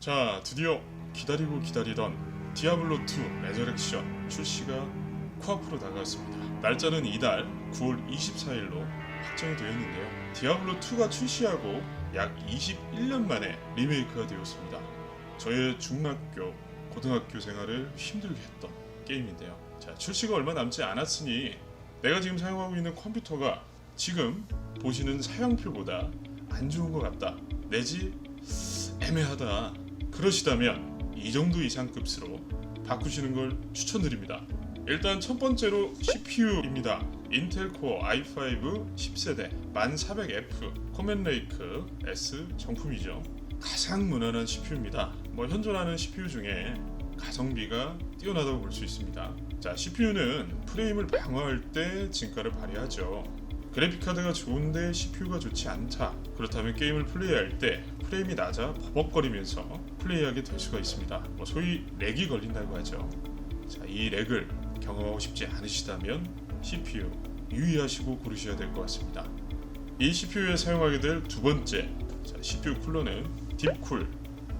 자, 드디어 기다리고 기다리던 디아블로2 레저렉션 출시가 코앞으로 다가왔습니다. 날짜는 이달 9월 24일로 확정이 되어 있는데요. 디아블로2가 출시하고 약 21년 만에 리메이크가 되었습니다. 저의 중학교, 고등학교 생활을 힘들게 했던 게임인데요. 자, 출시가 얼마 남지 않았으니 내가 지금 사용하고 있는 컴퓨터가 지금 보시는 사양표보다 안 좋은 것 같다. 내지 애매하다. 그러시다면 이 정도 이상 급수로 바꾸시는 걸 추천드립니다. 일단 첫 번째로 CPU입니다. 인텔 코어 i5 10세대 1400F 커맨레이크 S 정품이죠. 가장 무난한 CPU입니다. 뭐 현존하는 CPU 중에 가성비가 뛰어나다고 볼 수 있습니다. 자, CPU는 프레임을 방어할 때 진가를 발휘하죠. 그래픽 카드가 좋은데 CPU가 좋지 않다. 그렇다면 게임을 플레이할 때 프레임이 낮아 버벅거리면서 플레이하게 될 수가 있습니다. 뭐 소위 렉이 걸린다고 하죠. 자, 이 렉을 경험하고 싶지 않으시다면 CPU 유의하시고 고르셔야 될 것 같습니다. 이 CPU에 사용하게 될 두 번째 자, CPU 쿨러는 딥쿨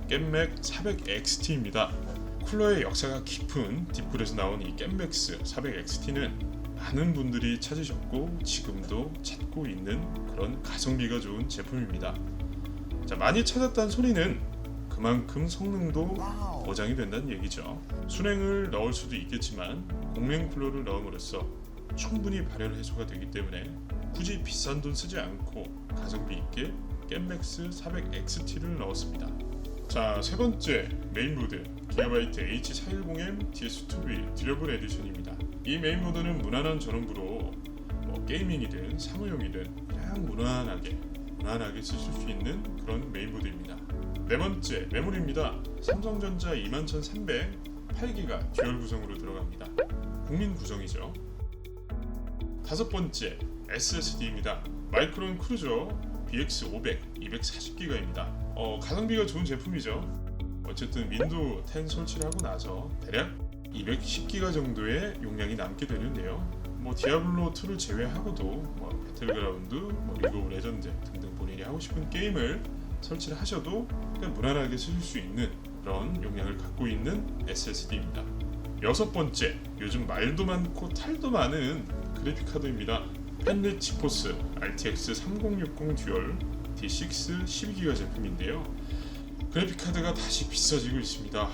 겜맥 400XT입니다. 쿨러의 역사가 깊은 딥쿨에서 나온 이 겜맥스 400XT는 많은 분들이 찾으셨고 지금도 찾고 있는 그런 가성비가 좋은 제품입니다. 자, 많이 찾았다는 소리는 그만큼 성능도 보장이 된다는 얘기죠. 순행을 넣을 수도 있겠지만 공랭 쿨러를 넣음으로써 충분히 발열 해소가 되기 때문에 굳이 비싼 돈 쓰지 않고 가성비 있게 겜맥스 400XT를 넣었습니다. 자, 세 번째 메인보드 기가바이트 H410M DS2B 듀러블 에디션입니다. 이 메인보드는 무난한 전원부로 뭐 게이밍이든 사무용이든 그냥 무난하게 무난하게 쓰실 수 있는 그런 메인보드입니다. 네 번째 메모리입니다. 삼성전자 21300 8기가 듀얼 구성으로 들어갑니다. 국민 구성이죠. 다섯 번째 SSD입니다. 마이크론 크루저 BX500 240기가입니다. 어, 가성비가 좋은 제품이죠. 어쨌든 윈도우 10 설치를 하고 나서 대략 210기가 정도의 용량이 남게 되는데요. 뭐 디아블로 2를 제외하고도 뭐 배틀그라운드, 뭐 리그 오브 레전드 등등 본인이 하고 싶은 게임을 설치를 하셔도 그냥 무난하게 쓰실 수 있는 그런 용량을 갖고 있는 SSD입니다. 여섯 번째, 요즘 말도 많고 탈도 많은 그래픽 카드입니다. 펜릿 지포스 RTX 3060 듀얼 D6 12기가 제품인데요. 그래픽 카드가 다시 비싸지고 있습니다.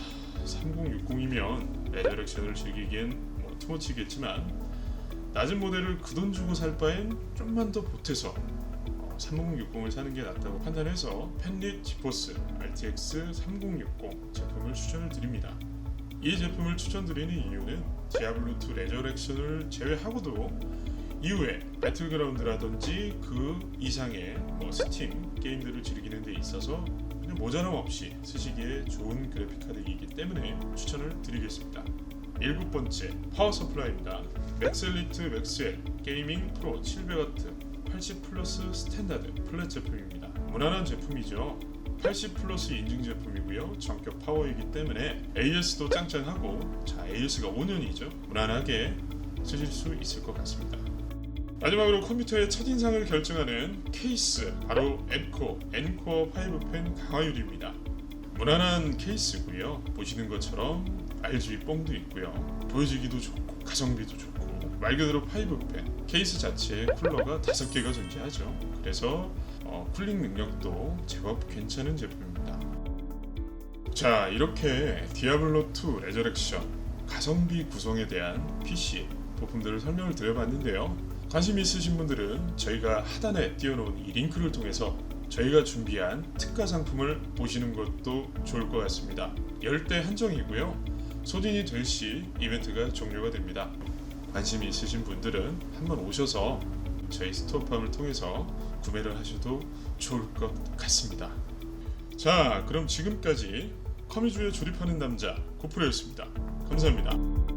3060이면 레저렉션을 즐기기엔 뭐 투머치겠지만 낮은 모델을 그 돈 주고 살 바엔 좀만 더 보태서 3060을 사는 게 낫다고 판단해서 펜릿 지포스 RTX 3060 제품을 추천을 드립니다. 이 제품을 추천드리는 이유는 디아블로2 레저렉션을 제외하고도 이후에 배틀그라운드라든지 그 이상의 뭐 스팀 게임들을 즐기는 데 있어서 모자람 없이 쓰시기에 좋은 그래픽 카드이기 때문에 추천을 드리겠습니다. 일곱 번째 파워 서플라이입니다. 맥셀리트 맥스웰 게이밍 프로 700W 80 플러스 스탠다드 플랫 제품입니다. 무난한 제품이죠. 80 플러스 인증 제품이고요. 전격 파워이기 때문에 AS도 짱짱하고 자 AS가 5년이죠. 무난하게 쓰실 수 있을 것 같습니다. 마지막으로 컴퓨터의 첫인상을 결정하는 케이스 바로 엔코 엔코어 5펜 강화유리입니다. 무난한 케이스고요. 보시는 것처럼 RGB 뽕도 있고요. 보여지기도 좋고 가성비도 좋고 말 그대로 5펜 케이스 자체에 쿨러가 5개가 존재하죠. 그래서 어, 쿨링 능력도 제법 괜찮은 제품입니다. 자 이렇게 디아블로 2 레저렉션 가성비 구성에 대한 PC 부품들을 설명을 드려봤는데요. 관심 있으신 분들은 저희가 하단에 띄워놓은 이 링크를 통해서 저희가 준비한 특가 상품을 보시는 것도 좋을 것 같습니다. 열대 한정이고요. 소진이 될 시 이벤트가 종료가 됩니다. 관심 있으신 분들은 한번 오셔서 저희 스토어팜을 통해서 구매를 하셔도 좋을 것 같습니다. 자, 그럼 지금까지 커미주에 조립하는 남자 고프로였습니다. 감사합니다.